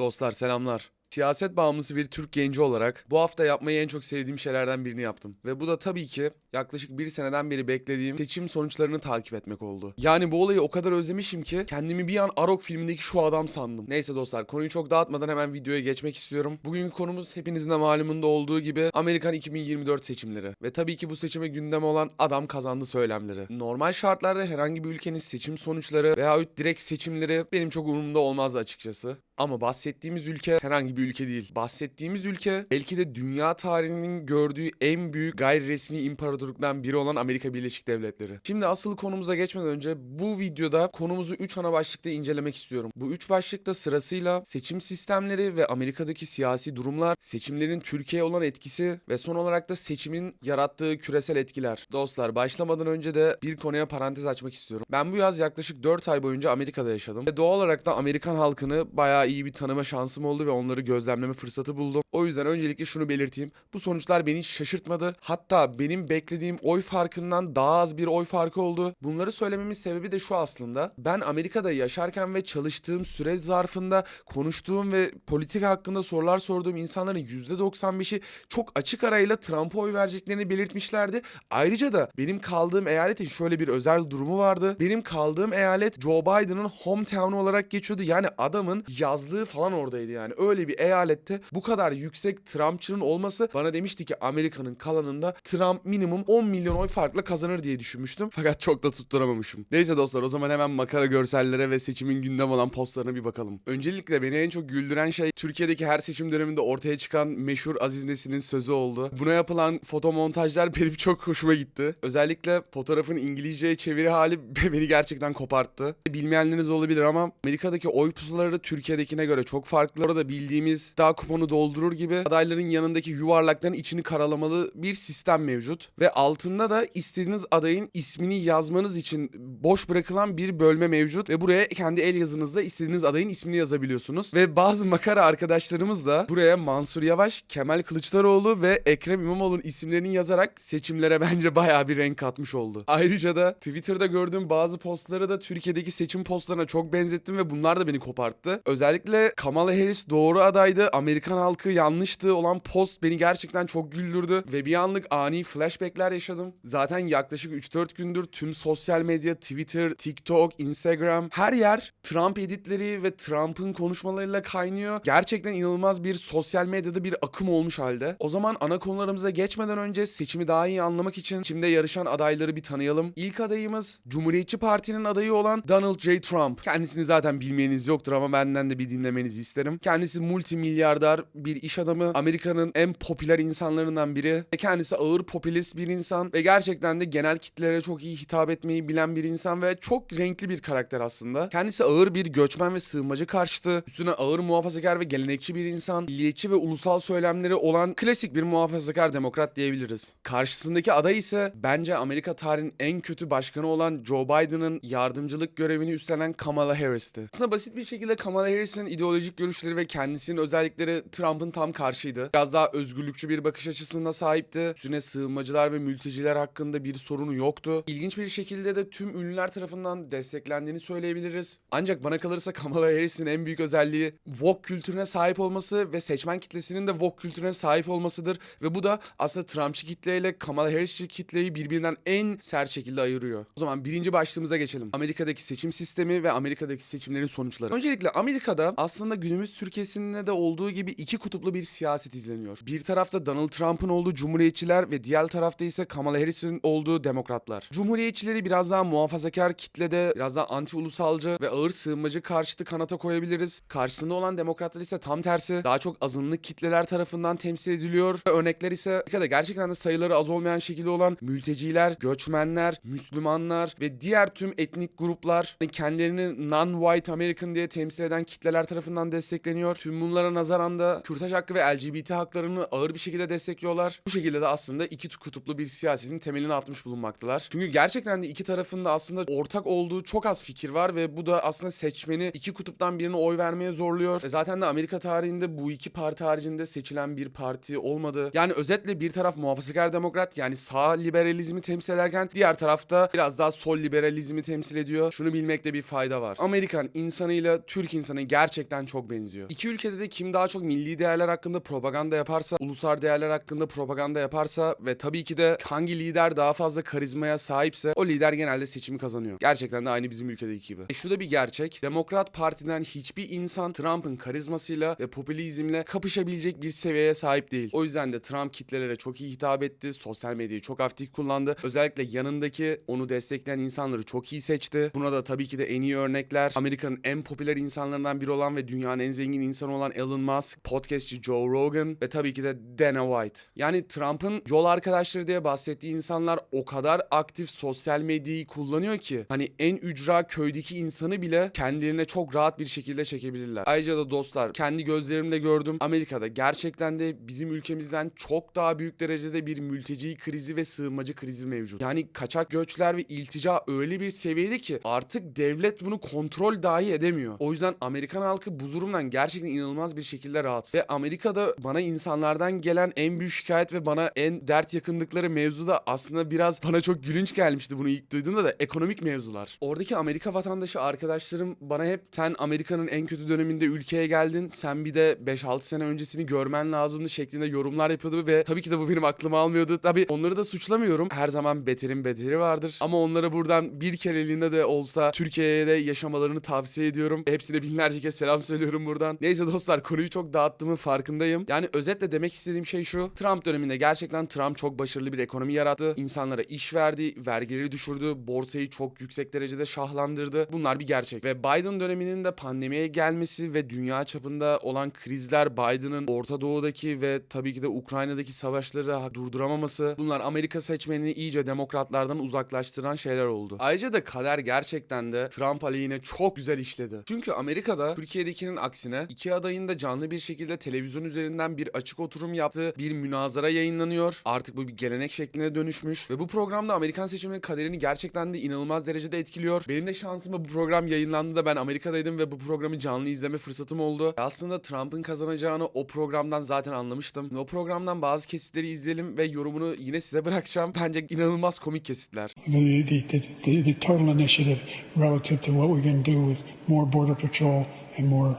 Dostlar selamlar. Siyaset bağımlısı bir Türk genci olarak bu hafta yapmayı en çok sevdiğim şeylerden birini yaptım. Ve bu da tabii ki yaklaşık bir seneden beri beklediğim seçim sonuçlarını takip etmek oldu. Yani bu olayı o kadar özlemişim ki kendimi bir an Arok filmindeki şu adam sandım. Neyse dostlar konuyu çok dağıtmadan hemen videoya geçmek istiyorum. Bugünkü konumuz hepinizin de malumunda olduğu gibi Amerikan 2024 seçimleri. Ve tabii ki bu seçime gündem olan adam kazandı söylemleri. Normal şartlarda herhangi bir ülkenin seçim sonuçları veyahut direkt seçimleri benim çok umurumda olmazdı açıkçası. Ama bahsettiğimiz ülke herhangi bir ülke değil. Bahsettiğimiz ülke belki de dünya tarihinin gördüğü en büyük gayri resmi imparatorluktan biri olan Amerika Birleşik Devletleri. Şimdi asıl konumuza geçmeden önce bu videoda konumuzu 3 ana başlıkta incelemek istiyorum. Bu 3 başlıkta sırasıyla seçim sistemleri ve Amerika'daki siyasi durumlar, seçimlerin Türkiye'ye olan etkisi ve son olarak da seçimin yarattığı küresel etkiler. Dostlar başlamadan önce de bir konuya parantez açmak istiyorum. Ben bu yaz yaklaşık 4 ay boyunca Amerika'da yaşadım ve doğal olarak da Amerikan halkını bayağı iyi bir tanıma şansım oldu ve onları gözlemleme fırsatı buldum. O yüzden öncelikle şunu belirteyim. Bu sonuçlar beni şaşırtmadı. Hatta benim beklediğim oy farkından daha az bir oy farkı oldu. Bunları söylememin sebebi de şu aslında. Ben Amerika'da yaşarken ve çalıştığım süre zarfında konuştuğum ve politika hakkında sorular sorduğum insanların %95'i çok açık arayla Trump'a oy vereceklerini belirtmişlerdi. Ayrıca da benim kaldığım eyaletin şöyle bir özel durumu vardı. Benim kaldığım eyalet Joe Biden'ın hometown'u olarak geçiyordu. Yani adamın yazlığı falan oradaydı yani. Öyle bir eyalette bu kadar yüksek Trumpçının olması bana demişti ki Amerika'nın kalanında Trump minimum 10 milyon oy farkla kazanır diye düşünmüştüm. Fakat çok da tutturamamışım. Neyse dostlar o zaman hemen makara görsellere ve seçimin gündem olan postlarına bir bakalım. Öncelikle beni en çok güldüren şey Türkiye'deki her seçim döneminde ortaya çıkan meşhur Aziz Nesin'in sözü oldu. Buna yapılan fotomontajlar benim çok hoşuma gitti. Özellikle fotoğrafın İngilizceye çeviri hali beni gerçekten koparttı. Bilmeyenleriniz olabilir ama Amerika'daki oy pusulaları Türkiye'dekine göre çok farklı. Orada bildiğimiz daha kuponu doldurur gibi adayların yanındaki yuvarlakların içini karalamalı bir sistem mevcut. Ve altında da istediğiniz adayın ismini yazmanız için boş bırakılan bir bölme mevcut. Ve buraya kendi el yazınızla istediğiniz adayın ismini yazabiliyorsunuz. Ve bazı makara arkadaşlarımız da buraya Mansur Yavaş, Kemal Kılıçdaroğlu ve Ekrem İmamoğlu'nun isimlerini yazarak seçimlere bence bayağı bir renk katmış oldu. Ayrıca da Twitter'da gördüğüm bazı postları da Türkiye'deki seçim postlarına çok benzettim ve bunlar da beni koparttı. Özellikle Kamala Harris doğru adaydı, Amerikan halkı yanlıştı olan post beni gerçekten çok güldürdü ve bir anlık ani flashbackler yaşadım. Zaten yaklaşık 3-4 gündür tüm sosyal medya, Twitter, TikTok, Instagram her yer Trump editleri ve Trump'ın konuşmalarıyla kaynıyor. Gerçekten inanılmaz bir sosyal medyada bir akım olmuş halde. O zaman ana konularımıza geçmeden önce seçimi daha iyi anlamak için şimdi yarışan adayları bir tanıyalım. İlk adayımız Cumhuriyetçi Parti'nin adayı olan Donald J. Trump. Kendisini zaten bilmeyeniniz yoktur ama benden de bir dinlemenizi isterim. Kendisi multimilyardar bir iş adamı. Amerika'nın en popüler insanlarından biri. Ve kendisi ağır popülist bir insan ve gerçekten de genel kitlere çok iyi hitap etmeyi bilen bir insan ve çok renkli bir karakter aslında. Kendisi ağır bir göçmen ve sığınmacı karşıtı. Üstüne ağır muhafazakar ve gelenekçi bir insan. Milliyetçi ve ulusal söylemleri olan klasik bir muhafazakar demokrat diyebiliriz. Karşısındaki aday ise bence Amerika tarihinin en kötü başkanı olan Joe Biden'ın yardımcılık görevini üstlenen Kamala Harris'ti. Aslında basit bir şekilde Kamala Harris'in ideolojik görüşleri ve kendisinin özellikleri Trump'ın tam karşıydı. Biraz daha özgürlükçü bir bakış açısına sahipti. Üstüne sığınmacılar ve mülteciler hakkında bir sorunu yoktu. İlginç bir şekilde de tüm ünlüler tarafından desteklendiğini söyleyebiliriz. Ancak bana kalırsa Kamala Harris'in en büyük özelliği woke kültürüne sahip olması ve seçmen kitlesinin de woke kültürüne sahip olmasıdır. Ve bu da aslında Trumpçı kitleyle Kamala Harris'çi kitleyi birbirinden en sert şekilde ayırıyor. O zaman birinci başlığımıza geçelim. Amerika'daki seçim sistemi ve Amerika'daki seçimlerin sonuçları. Öncelikle Amerika'da aslında günümüz Türkiye'sinde de olduğu gibi iki kutuplu bir siyaset izleniyor. Bir tarafta Donald Trump'ın olduğu cumhuriyetçiler ve diğer tarafta ise Kamala Harris'in olduğu demokratlar. Cumhuriyetçileri biraz daha muhafazakar kitlede, biraz daha anti ulusalcı ve ağır sığınmacı karşıtı kanata koyabiliriz. Karşısında olan demokratlar ise tam tersi daha çok azınlık kitleler tarafından temsil ediliyor. Örnekler ise Amerika'da gerçekten de sayıları az olmayan şekilde olan mülteciler, göçmenler, Müslümanlar ve diğer tüm etnik gruplar kendilerini non-white American diye temsil eden kitleler tarafından destekleniyor. Tüm bunlara nazaran da kürtaj hakkı ve LGBT haklarını ağır bir şekilde destekliyorlar. Bu şekilde de aslında iki kutuplu kutuplu bir siyasetin temelini atmış bulunmaktalar. Çünkü gerçekten de iki tarafında aslında ortak olduğu çok az fikir var ve bu da aslında seçmeni iki kutuptan birine oy vermeye zorluyor. Ve zaten de Amerika tarihinde bu iki parti haricinde seçilen bir parti olmadı. Yani özetle bir taraf muhafazakar demokrat yani sağ liberalizmi temsil ederken diğer tarafta biraz daha sol liberalizmi temsil ediyor. Şunu bilmekte bir fayda var. Amerikan insanıyla Türk insanı gerçekten çok benziyor. İki ülkede de kim daha çok milli değerler hakkında propaganda yaparsa, ulusal değerler hakkında propaganda yaparsa ve tabii ki de hangi lider daha fazla karizmaya sahipse o lider genelde seçimi kazanıyor. Gerçekten de aynı bizim ülkedeki gibi. E şu da bir gerçek. Demokrat Parti'den hiçbir insan Trump'ın karizmasıyla ve popülizmle kapışabilecek bir seviyeye sahip değil. O yüzden de Trump kitlelere çok iyi hitap etti. Sosyal medyayı çok aktif kullandı. Özellikle yanındaki onu destekleyen insanları çok iyi seçti. Buna da tabii ki de en iyi örnekler Amerika'nın en popüler insanlarından biri olan ve dünyanın en zengin insanı olan Elon Musk, podcastçi Joe Rogan ve tabii ki de Dana White. Yani Trump'ın yol arkadaşları diye bahsettiği insanlar o kadar aktif sosyal medyayı kullanıyor ki hani en ücra köydeki insanı bile kendilerine çok rahat bir şekilde çekebilirler. Ayrıca da dostlar kendi gözlerimle gördüm. Amerika'da gerçekten de bizim ülkemizden çok daha büyük derecede bir mülteci krizi ve sığınmacı krizi mevcut. Yani kaçak göçler ve iltica öyle bir seviyede ki artık devlet bunu kontrol dahi edemiyor. O yüzden Amerikan halkı bu durumdan gerçekten inanılmaz bir şekilde rahatsız. Ve Amerika'da bana insanlardan gelen en büyük şikayet ve bana en dert yakındıkları mevzu da aslında biraz bana çok gülünç gelmişti bunu ilk duyduğumda da ekonomik mevzular. Oradaki Amerika vatandaşı arkadaşlarım bana hep sen Amerika'nın en kötü döneminde ülkeye geldin. Sen bir de 5-6 sene öncesini görmen lazımdı şeklinde yorumlar yapıyordu ve tabii ki de bu benim aklıma almıyordu. Tabii onları da suçlamıyorum. Her zaman beterin beteri vardır. Ama onlara buradan bir kereliğinde de olsa Türkiye'ye de yaşamalarını tavsiye ediyorum. Hepsine binlerce kez selam söylüyorum buradan. Neyse dostlar konuyu çok dağıttığımın farkındayım. Yani özetle demek istediğim şey şu. Trump döneminde gerçekten Trump çok başarılı bir ekonomi yarattı. İnsanlara iş verdi, vergileri düşürdü, borsayı çok yüksek derecede şahlandırdı. Bunlar bir gerçek. Ve Biden döneminin de pandemiye gelmesi ve dünya çapında olan krizler Biden'ın Orta Doğu'daki ve tabii ki de Ukrayna'daki savaşları durduramaması bunlar Amerika seçmenini iyice demokratlardan uzaklaştıran şeyler oldu. Ayrıca da kader gerçekten de Trump aleyhine çok güzel işledi. Çünkü Amerika'da Türkiye'dekinin aksine iki adayın da canlı bir şekilde televizyon üzerinden bir açık oturum yaptığı bir münazara yayınlanıyor. Artık bu bir gelenek şekline dönüşmüş ve bu programda Amerikan seçiminin kaderini gerçekten de inanılmaz derecede etkiliyor. Benim de şansıma bu program yayınlandığında ben Amerika'daydım ve bu programı canlı izleme fırsatım oldu. Aslında Trump'ın kazanacağını o programdan zaten anlamıştım. O programdan bazı kesitleri izleyelim ve yorumunu yine size bırakacağım. Bence inanılmaz komik kesitler. the, the, the, the, the total initiative relative to what we're going to do with more border patrol and more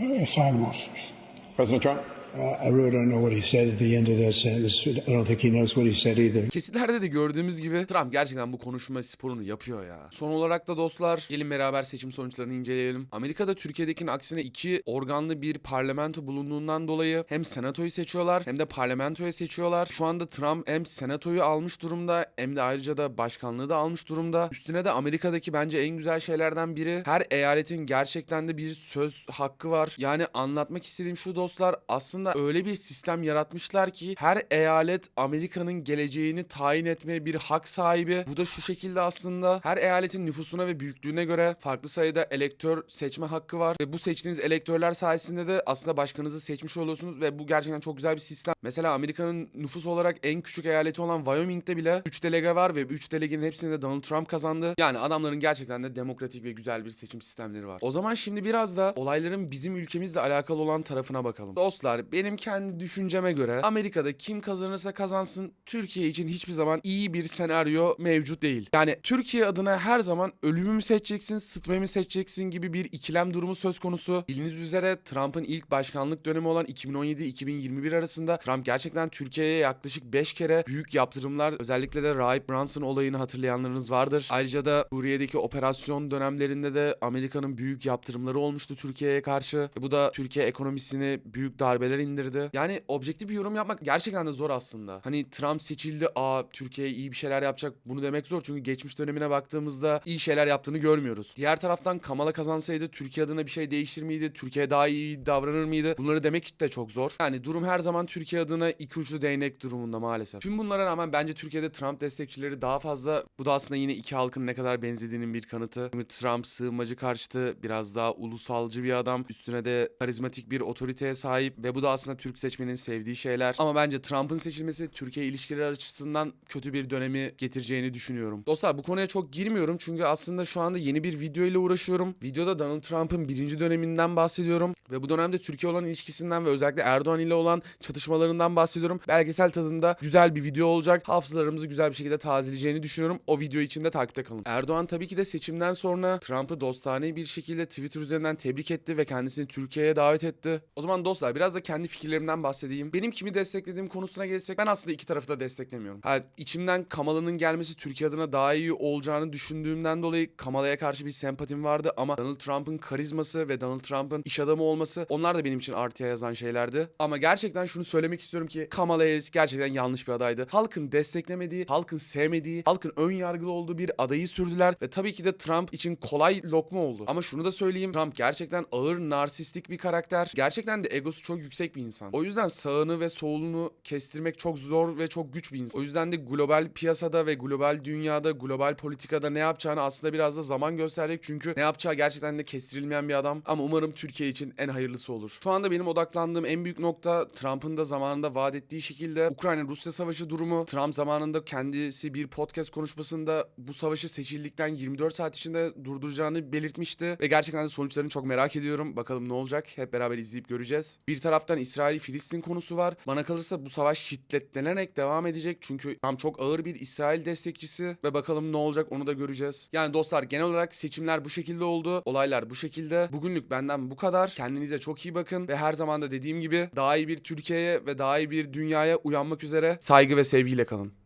uh, asylum officers. President Trump? Kesitlerde de gördüğümüz gibi Trump gerçekten bu konuşma sporunu yapıyor ya. Son olarak da dostlar gelin beraber seçim sonuçlarını inceleyelim. Amerika'da Türkiye'dekinin aksine iki organlı bir parlamento bulunduğundan dolayı hem senatoyu seçiyorlar hem de parlamentoyu seçiyorlar. Şu anda Trump hem senatoyu almış durumda hem de ayrıca da başkanlığı da almış durumda. Üstüne de Amerika'daki bence en güzel şeylerden biri her eyaletin gerçekten de bir söz hakkı var. Yani anlatmak istediğim şu dostlar aslında öyle bir sistem yaratmışlar ki her eyalet Amerika'nın geleceğini tayin etmeye bir hak sahibi. Bu da şu şekilde aslında her eyaletin nüfusuna ve büyüklüğüne göre farklı sayıda elektör seçme hakkı var ve bu seçtiğiniz elektörler sayesinde de aslında başkanınızı seçmiş oluyorsunuz ve bu gerçekten çok güzel bir sistem. Mesela Amerika'nın nüfus olarak en küçük eyaleti olan Wyoming'de bile 3 delege var ve bu 3 delegenin hepsini de Donald Trump kazandı. Yani adamların gerçekten de demokratik ve güzel bir seçim sistemleri var. O zaman şimdi biraz da olayların bizim ülkemizle alakalı olan tarafına bakalım. Dostlar benim kendi düşünceme göre Amerika'da kim kazanırsa kazansın Türkiye için hiçbir zaman iyi bir senaryo mevcut değil. Yani Türkiye adına her zaman ölümü mü seçeceksin, sıtmayı mı seçeceksin gibi bir ikilem durumu söz konusu. Bildiğiniz üzere Trump'ın ilk başkanlık dönemi olan 2017-2021 arasında Trump gerçekten Türkiye'ye yaklaşık 5 kere büyük yaptırımlar özellikle de Rahip Brunson olayını hatırlayanlarınız vardır. Ayrıca da Suriye'deki operasyon dönemlerinde de Amerika'nın büyük yaptırımları olmuştu Türkiye'ye karşı. Bu da Türkiye ekonomisini büyük darbeler indirdi. Yani objektif bir yorum yapmak gerçekten de zor aslında. Hani Trump seçildi, aa Türkiye iyi bir şeyler yapacak. Bunu demek zor çünkü geçmiş dönemine baktığımızda iyi şeyler yaptığını görmüyoruz. Diğer taraftan Kamala kazansaydı Türkiye adına bir şey değiştir miydi? Türkiye daha iyi davranır mıydı? Bunları demek de çok zor. Yani durum her zaman Türkiye adına iki uçlu değnek durumunda maalesef. Tüm bunlara rağmen bence Türkiye'de Trump destekçileri daha fazla bu da aslında yine iki halkın ne kadar benzediğinin bir kanıtı. Çünkü Trump sığınmacı karşıtı biraz daha ulusalcı bir adam. Üstüne de karizmatik bir otoriteye sahip ve bu da aslında Türk seçmenin sevdiği şeyler. Ama bence Trump'ın seçilmesi Türkiye ilişkileri açısından kötü bir dönemi getireceğini düşünüyorum. Dostlar bu konuya çok girmiyorum çünkü aslında şu anda yeni bir video ile uğraşıyorum. Videoda Donald Trump'ın birinci döneminden bahsediyorum ve bu dönemde Türkiye olan ilişkisinden ve özellikle Erdoğan ile olan çatışmalarından bahsediyorum. Belgesel tadında güzel bir video olacak. Hafızalarımızı güzel bir şekilde tazeleyeceğini düşünüyorum. O video için de takipte kalın. Erdoğan tabii ki de seçimden sonra Trump'ı dostane bir şekilde Twitter üzerinden tebrik etti ve kendisini Türkiye'ye davet etti. O zaman dostlar biraz da kendi fikirlerimden bahsedeyim. Benim kimi desteklediğim konusuna gelirsek ben aslında iki tarafı da desteklemiyorum. Ha, içimden Kamala'nın gelmesi Türkiye adına daha iyi olacağını düşündüğümden dolayı Kamala'ya karşı bir sempatim vardı ama Donald Trump'ın karizması ve Donald Trump'ın iş adamı olması onlar da benim için artıya yazan şeylerdi. Ama gerçekten şunu söylemek istiyorum ki Kamala Harris gerçekten yanlış bir adaydı. Halkın desteklemediği, halkın sevmediği, halkın ön yargılı olduğu bir adayı sürdüler ve tabii ki de Trump için kolay lokma oldu. Ama şunu da söyleyeyim Trump gerçekten ağır narsistik bir karakter. Gerçekten de egosu çok yüksek bir insan. O yüzden sağını ve solunu kestirmek çok zor ve çok güç bir insan. O yüzden de global piyasada ve global dünyada, global politikada ne yapacağını aslında biraz da zaman gösterecek. Çünkü ne yapacağı gerçekten de kestirilmeyen bir adam. Ama umarım Türkiye için en hayırlısı olur. Şu anda benim odaklandığım en büyük nokta Trump'ın da zamanında vaat ettiği şekilde Ukrayna-Rusya savaşı durumu. Trump zamanında kendisi bir podcast konuşmasında bu savaşı seçildikten 24 saat içinde durduracağını belirtmişti. Ve gerçekten de sonuçlarını çok merak ediyorum. Bakalım ne olacak? Hep beraber izleyip göreceğiz. Bir taraftan İsrail-Filistin konusu var. Bana kalırsa bu savaş şiddetlenerek devam edecek. Çünkü Trump çok ağır bir İsrail destekçisi. Ve bakalım ne olacak onu da göreceğiz. Yani dostlar genel olarak seçimler bu şekilde oldu. Olaylar bu şekilde. Bugünlük benden bu kadar. Kendinize çok iyi bakın. Ve her zaman da dediğim gibi daha iyi bir Türkiye'ye ve daha iyi bir dünyaya uyanmak üzere saygı ve sevgiyle kalın.